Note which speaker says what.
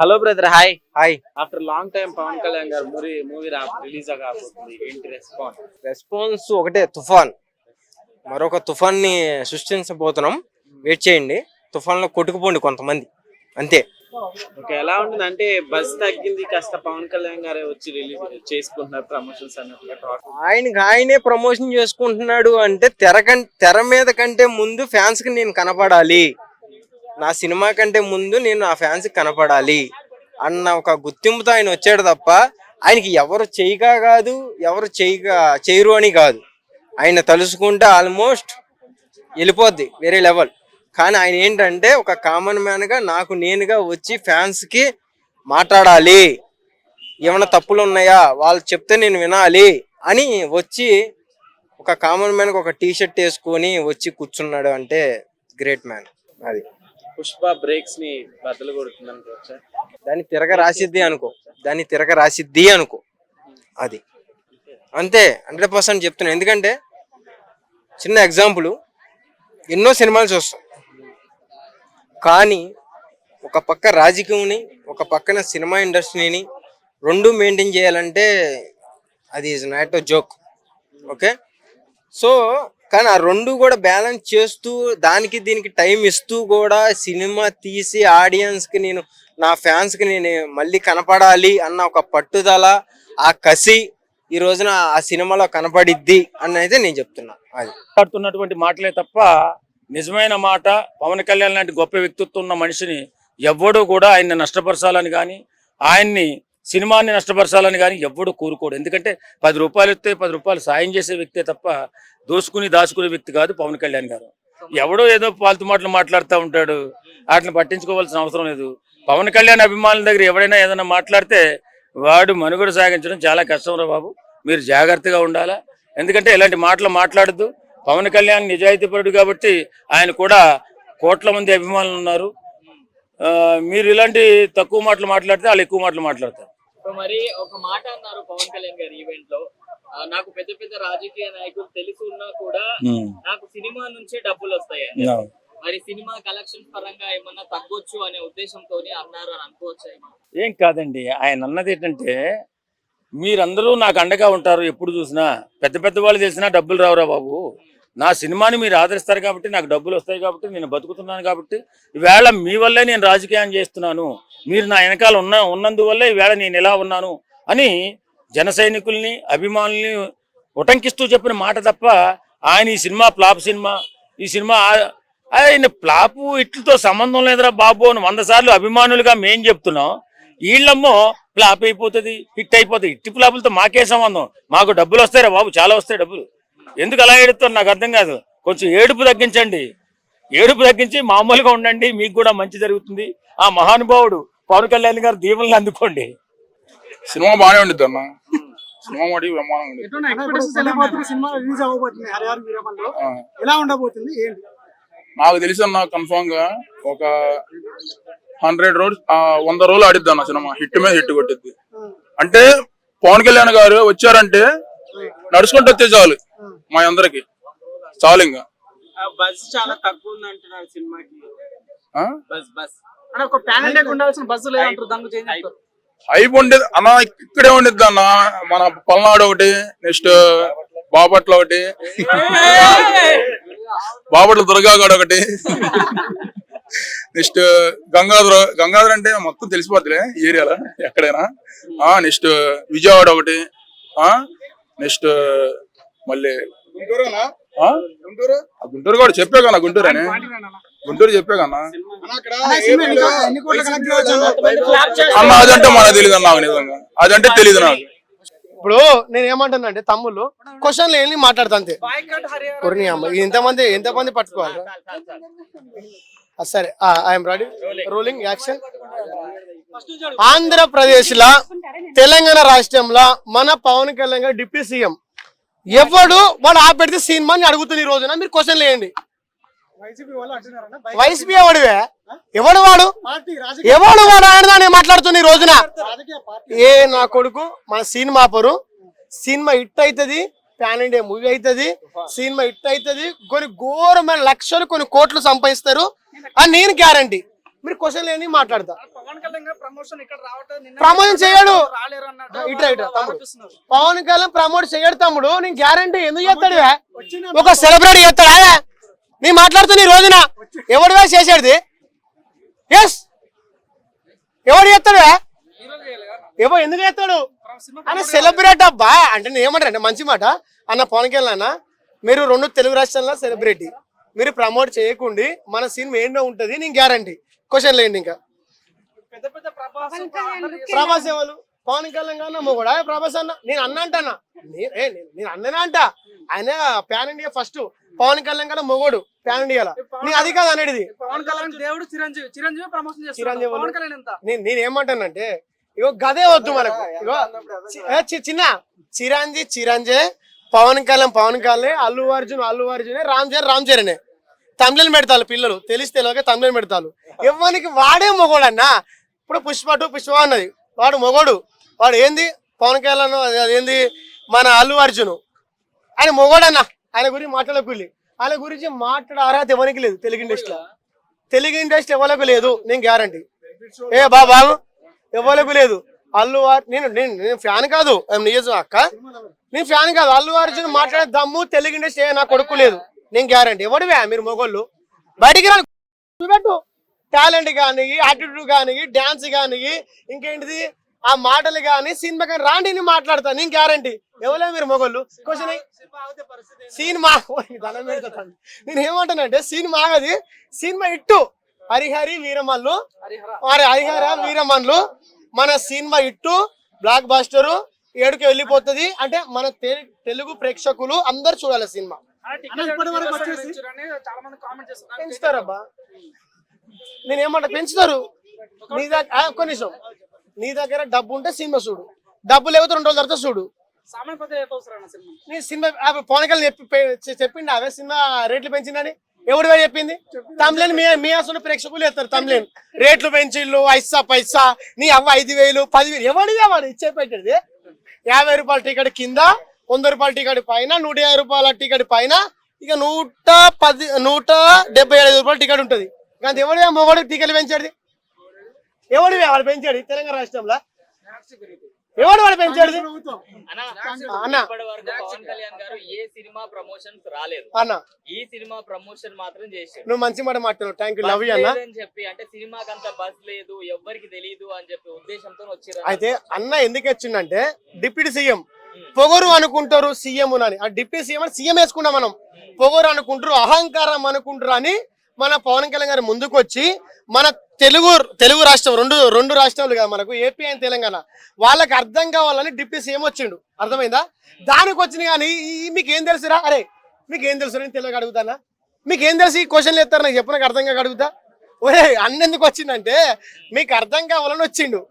Speaker 1: Hello brother hi
Speaker 2: hi
Speaker 1: after long time Pawan Kalyan గారు movie movie release కాబోతుంది ఏంటి response
Speaker 2: response ఒకటే తుఫాన్. మరొక తుఫాన్ని సృష్టించబోతున్నాం. వెయిట్ చేయండి. తుఫాన్లో కొట్టుకుపోండి కొంతమంది. అంతే.
Speaker 1: ఓకే ఎలా ఉంటుంది అంటే బస్ తగ్గింది కాస్త పవన్ కళ్యాణ్ గారే వచ్చి రిలీజ్ చేసుకుంటున్నారు ప్రమోషన్స్ అన్నట్టుగా talk.
Speaker 2: ఆయనకి ఆయనే ప్రమోషన్ చేసుకుంటున్నాడు అంటే తెర తెర మీద కంటే ముందు ఫ్యాన్స్కి నేను కనపడాలి. నా సినిమా కంటే ముందు నేను నా ఫ్యాన్స్ కనపడాలి అన్న ఒక గుర్తింపుతో ఆయన వచ్చాడు తప్ప ఆయనకి ఎవరు చేయగా కాదు ఎవరు చేయగా చేయరు అని కాదు. ఆయన తలుసుకుంటే ఆల్మోస్ట్ వెళ్ళిపోద్ది వేరే లెవెల్ కానీ ఆయన ఏంటంటే ఒక కామన్ మ్యాన్గా నాకు నేనుగా వచ్చి ఫ్యాన్స్కి మాట్లాడాలి. ఏమైనా తప్పులు ఉన్నాయా? వాళ్ళు చెప్తే నేను వినాలి అని వచ్చి ఒక కామన్ మ్యాన్కి ఒక టీ షర్ట్ వేసుకొని వచ్చి కూర్చున్నాడు అంటే గ్రేట్ మ్యాన్ అది.
Speaker 1: పుష్ప బ్రేక్స్ని బద్దలు కొడుతుంది అనుకోవచ్చా
Speaker 2: దాన్ని తిరగ రాసిద్ది అనుకో. దాన్ని తిరగ రాసిద్ది అనుకో. అది. అంతే హండ్రెడ్ పర్సెంట్ చెప్తున్నాను ఎందుకంటే చిన్న ఎగ్జాంపుల్. ఎన్నో సినిమాలు చూస్తాం. కానీ ఒక పక్క రాజకీయంని ఒక పక్కన సినిమా ఇండస్ట్రీని రెండు మెయింటైన్ చేయాలంటే అది is not joke okay so కానీ ఆ రెండు కూడా బ్యాలెన్స్ చేస్తూ దానికి దీనికి టైం ఇస్తూ కూడా సినిమా తీసి ఆడియన్స్కి నేను నా ఫ్యాన్స్కి నేను మళ్ళీ కనపడాలి అన్న ఒక పట్టుదల ఆ కసి ఈ రోజున ఆ సినిమాలో కనపడిద్ది అని అయితే నేను చెప్తున్నా. అది.
Speaker 3: మాట్లాడుతున్నటువంటి మాటలే తప్ప నిజమైన మాట పవన్ కళ్యాణ్ లాంటి గొప్ప వ్యక్తిత్వం ఉన్న మనిషిని ఎవ్వడూ కూడా ఆయన్ని నష్టపరచాలని కానీ ఆయన్ని సినిమాని నష్టపరచాలని కానీ ఎవ్వడూ కోరుకోడు. ఎందుకంటే పది రూపాయలు ఇస్తే పది రూపాయలు సాయం చేసే వ్యక్తే తప్ప దోసుకుని దాచుకునే వ్యక్తి కాదు పవన్ కళ్యాణ్ గారు. ఎవడో ఏదో పాల్తు మాటలు మాట్లాడుతూ ఉంటాడు. వాటిని పట్టించుకోవాల్సిన అవసరం లేదు. పవన్ కళ్యాణ్ అభిమానుల దగ్గర ఎవడైనా ఏదైనా మాట్లాడితే వాడు మనుగడ సాగించడం చాలా కష్టం రా బాబు. మీరు జాగ్రత్తగా ఉండాలా? ఎందుకంటే ఇలాంటి మాటలు మాట్లాడద్దు. పవన్ కళ్యాణ్ నిజాయితీపరుడు కాబట్టి ఆయన కూడా కోట్ల మంది అభిమానులు ఉన్నారు. మీరు ఇలాంటి తక్కువ మాటలు మాట్లాడితే వాళ్ళు ఎక్కువ మాటలు మాట్లాడతారు.
Speaker 4: సో మరి ఒక మాట అన్నారు పవన్ కళ్యాణ్ గారు ఈవెంట్లో. నాకు పెద్ద పెద్ద రాజకీయ నాయకులు తెలిసి ఉన్నా కూడా నాకు సినిమా నుంచే డబ్బులు వస్తాయి. మరి సినిమా కలెక్షన్ పరంగా ఏమన్నా తగ్గొచ్చు అనే ఉద్దేశంతో అన్నారు అని అనుకోవచ్చు
Speaker 3: ఏం కాదండి ఆయన అన్నది ఏంటంటే మీరందరూ నాకు అండగా ఉంటారు ఎప్పుడు చూసినా. పెద్ద పెద్ద వాళ్ళు తెలిసినా డబ్బులు రావురా బాబు. నా సినిమాని మీరు ఆదరిస్తారు కాబట్టి నాకు డబ్బులు వస్తాయి కాబట్టి నేను బతుకుతున్నాను కాబట్టి ఈవేళ మీ వల్లే నేను రాజకీయం చేస్తున్నాను. మీరు నా వెనకాల ఉన్న ఉన్నందువల్లే ఈవేళ నేను ఎలా ఉన్నాను అని జన సైనికుల్ని అభిమానుల్ని ఉటంకిస్తూ చెప్పిన మాట తప్ప ఆయన ఈ సినిమా ఫ్లాప్ సినిమా ఈ సినిమా ఆయన ఫ్లాపు ఇట్లతో సంబంధం లేదురా బాబు అని వంద సార్లు అభిమానులుగా మేం చెప్తున్నాం. వీళ్ళమ్మో ఫ్లాప్ అయిపోతుంది హిట్ అయిపోతుంది. ఇట్టి ఫ్లాపులతో మాకే సంబంధం. మాకు డబ్బులు వస్తాయిరా బాబు చాలా వస్తాయి డబ్బులు. ఎందుకు అలా ఏడుస్తారు నాకు అర్థం కాదు. కొంచెం ఏడుపు తగ్గించండి. ఏడుపు తగ్గించి మామూలుగా ఉండండి మీకు కూడా మంచి జరుగుతుంది. ఆ మహానుభావుడు పవన్ కళ్యాణ్ గారు దీవెనలు అందుకోండి.
Speaker 5: సినిమా బాగానే ఉండిద్ది అన్న. సినిమా మడి
Speaker 6: ఉండబోతుంది ఏంటి?
Speaker 5: నాకు తెలిసి అన్న కన్ఫామ్గా ఒక హండ్రెడ్ రోజు వంద రోజులు ఆడిద్ది అన్న సినిమా. హిట్ మీద హిట్ కొట్టిద్ది. అంటే పవన్ కళ్యాణ్ గారు వచ్చారంటే నడుచుకుంటూ వచ్చే చాలు మా అందరికి. చాలు ఇంకా
Speaker 1: బస్ చాలా తక్కువ ఉంది అంటున్నారు సినిమాకి.
Speaker 5: ఆ?
Speaker 1: బస్ బస్.
Speaker 6: అంటే ఒక ప్యాన్ ఉండాల్సిన బస్సు లేదంటారు
Speaker 5: హైప్ ఉండేది. అన్న ఇక్కడే ఉండిద్ది అన్న. మన పల్నాడు ఒకటి నెక్స్ట్ బాపట్ల ఒకటి. బాపట్ల దుర్గాగడ్ ఒకటి. నెక్స్ట్ గంగాధర గంగాధర అంటే మొత్తం తెలిసిపోద్దిలే ఏరియాలో ఎక్కడైనా. ఆ నెక్స్ట్ విజయవాడ ఒకటి. ఆ నెక్స్ట్ మళ్ళీ ఆ? ఆ గుంటూరు కూడా చెప్పే కన్నా గుంటూరు అని. గుంటూరు చెప్పే కన్నా
Speaker 6: అన్న,
Speaker 5: అదంటే మనకు తెలియదు నిజంగా అదంటే తెలియదు నాకు.
Speaker 7: ఇప్పుడు నేను ఏమంటున్నా తమ్ముళ్ళు క్వశ్చన్లు ఏంటి మాట్లాడతా అంతే కొరిని అమ్మ ఎంతమంది ఎంతమంది పట్టుకోవాలి? ఆ, సరే I'm ready. Rolling action. Andhra Pradesh లా తెలంగాణ రాష్ట్రంలో మన పవన్ కళ్యాణ్ గారు డిప్యూటీ సీఎం. ఎవడు వాడు ఆపెడితే సినిమా అని అడుగుతుంది ఈ రోజున? మీరు క్వశ్చన్ లేండి
Speaker 6: వైసీపీ
Speaker 7: ఎవడివే? ఎవడు వాడు? ఎవడు వాడు? ఆయన దాన్ని మాట్లాడుతుంది ఈ రోజున. ఏ నా కొడుకు? మన సినిమా పరు. సినిమా హిట్ అవుతుంది ప్యాన్ ఇండియా మూవీ అవుతుంది సినిమా హిట్ అవుతుంది కొన్ని ఘోరమైన లక్షలు కొన్ని కోట్లు సంపాదిస్తారు. అని నేను గ్యారంటీ. మీరు క్వశ్చన్ లేని మాట్లాడతా.
Speaker 6: ప్రమోషన్
Speaker 7: చేయడు. పవన్ కళ్యాణ్ ప్రమోట్ చేయడు తమ్ముడు. నేను గ్యారంటీ ఎందుకు చేస్తాడు ఒక సెలబ్రిటీ చేస్తాడా? నీ మాట్లాడుతున్న ఈ రోజున ఎవడివే చేసేది? ఎస్ ఎవడు చేస్తాడు ఇవే? ఎవరు ఎందుకు చేస్తాడు? ఆయన సెలబ్రిటీ అబ్బా. అంటే నేను ఏమంటారు అంటే మంచి మాట. అన్న పవన్ కళ్యాణ్ అన్న మీరు రెండు తెలుగు రాష్ట్రాల్లో సెలబ్రిటీ మీరు ప్రమోట్ చేయకుండి మన సినిమా ఏంటో ఉంటది నేను గ్యారంటీ క్వశ్చన్ లేండి ఇంకా.
Speaker 6: పెద్ద పెద్ద ప్రభాస్
Speaker 7: ప్రభాస్ ఎవరు? పవన్ కళ్యాణ్ గారు కూడా ప్రభాస్ అన్న? నేను అన్న అంటానా? నేను- నేను అన్ననే అంట. ఆయన pan India first Pawan Kalyan గారు మొగోడు ప్యాన్ ఇండియాలో నేను అది కాదు అనేది.
Speaker 6: పవన్ కళ్యాణ్ దేవుడు చిరంజీవి. చిరంజీవి ప్రమోషన్
Speaker 7: చిరంజీవి
Speaker 6: పవన్ కళ్యాణ్ ఎంత?
Speaker 7: నేను నేను ఏమంటానంటే ఇగో గదే వద్దు మనకు. ఇగో చిన్న. చిరంజీ చిరంజీ పవన్ కళ్యాణ్ పవన్ కళ్యాణ్ అల్లు అర్జున్ అల్లు అర్జున్ రామ్ చరణ్ రామ్ చరణే. తమిళని పెడతారు పిల్లలు. తెలిసి తెలియక తమిళని పెడతారు. ఎవరికి వాడే మొగోడన్నా? ఇప్పుడు పుష్ప టూ పుష్ప అన్నది వాడు మొగోడు. వాడు ఏంది? పవన్ కళ్యాణ్ అది- ఏంది? మన అల్లు అర్జున్. ఆయన మొగోడన్న. ఆయన గురించి మాట్లాడకూలి ఆయన గురించి మాట్లాడే అర్హత ఎవరికి లేదు తెలుగు ఇండస్ట్రీలో. తెలుగు ఇండస్ట్రీ ఎవరికి లేదు నేను గ్యారంటీ. ఏ బా బాబు ఎవరికి లేదు. అల్లు నేను నేను నేను ఫ్యాన్ కాదు. నిజం అక్క? నేను ఫ్యాన్ కాదు. అల్లు అర్జున్ మాట్లాడే దమ్ము తెలుగు ఇండస్ట్రీ నా కొడుకు లేదు. నేను గ్యారంటీ. ఎవడివే మీరు మొగోళ్ళు. బయటికి రా. చూపెట్టు. టాలెంట్ కానీ యాటిట్యూడ్ కానీ డాన్స్ కానీ ఇంకేంటిది? ఆ మాటలు కానీ సినిమా కానీ రాండి నేను మాట్లాడతా నేను గ్యారంటీ ఎవరే మీరు మొగోళ్ళు? క్వశ్చన్ సినిమా దండం పెడతాను. నేను ఏమంటానంటే సినిమా ఆగది సినిమా ఇట్టు. హరిహరి వీరమల్లు మరి హరిహర వీరమల్లు మన సినిమా ఇట్టు బ్లాక్ బాస్టరు ఏడుకి వెళ్ళిపోతుంది. అంటే మన తెలుగు ప్రేక్షకులు అందరు చూడాలి సినిమా. పెంచుతారబ్బా. నేను ఏమంటా పెంచుతారు. నీ దగ్గర ఒక్క నిమిషం. నీ దగ్గర డబ్బు ఉంటే సినిమా చూడు. డబ్బు లేకపోతే రెండు రోజుల తర్వాత చూడు. నీ సినిమా పవన్ కళ్యాణ్ చెప్పి చెప్పిండు అవే సినిమా రేట్లు పెంచిందని? ఎవడు వేరు చెప్పింది? తమిళన్ మీ మీ అసలు ప్రేక్షకులు వేస్తారు తమిళన్ రేట్లు పెంచిళ్ళు ఐసా పైసా నీ అవ్వ ఐదు వేలు పదివేలు ఎవడు ఎవడు ఇచ్చే పెట్టేది. యాభై రూపాయల టికెట్ కింద వంద రూపాయల టికెట్ పైన నూట యాభై రూపాయల టికెట్ పైన ఇక నూట పది నూట డెబ్బై ఐదు రూపాయల టికెట్ ఉంటుంది. కానీ ఎవడు మొగడు టికెట్ పెంచాడు ఎవడు వాడు పెంచాడు? తెలంగాణ రాష్ట్రంలో? ఎవడు వాడు పెంచాడు? అన్న.
Speaker 4: ఇప్పటి వరకు పవన్ కళ్యాణ్ గారు ఏ సినిమా ప్రమోషన్స్ రాలేదు.
Speaker 7: అన్న.
Speaker 4: ఈ సినిమా ప్రమోషన్ మాత్రం చేశారు
Speaker 7: నువ్వు మంచి మాట మాట్లాడు. థ్యాంక్ యూ లవ్
Speaker 4: బస్
Speaker 7: యూ అన్న
Speaker 4: లేదని చెప్పి అంటే సినిమాకి అంత బస్ లేదు ఎవ్వరికి తెలియదు అని చెప్పి ఉద్దేశంతో వచ్చారు
Speaker 7: అయితే అన్న ఎందుకు వచ్చిందంటే డిప్యూటీ సీఎం. పొగరు అనుకుంటారు సీఎం అని. ఆ డిప్యూటీ సీఎం అని సీఎం వేసుకున్నాం మనం. పొగరు అనుకుంటారు అహంకారం అనుకుంటారు అని మన పవన్ కళ్యాణ్ గారు ముందుకు వచ్చి మన తెలుగు తెలుగు రాష్ట్రం రెండు రెండు రాష్ట్రాలు కదా మనకు ఏపీ అండ్ తెలంగాణ. వాళ్ళకి అర్థం కావాలని డిప్యూటీ సీఎం వచ్చిండు. అర్థమైందా? దానికి వచ్చిన కానీ ఈ- మీకు ఏం తెలుసురా? అరే మీకు ఏం తెలుసు నేను తెలియక అడుగుతానా? మీకు ఏం తెలుసు ఈ క్వశ్చన్లు ఎత్తారు? నాకు చెప్పు అర్థంగా అర్థం కాక అడుగుతా. ఒరే అన్నెందుకు వచ్చిందంటే మీకు అర్థం కావాలని వచ్చిండు.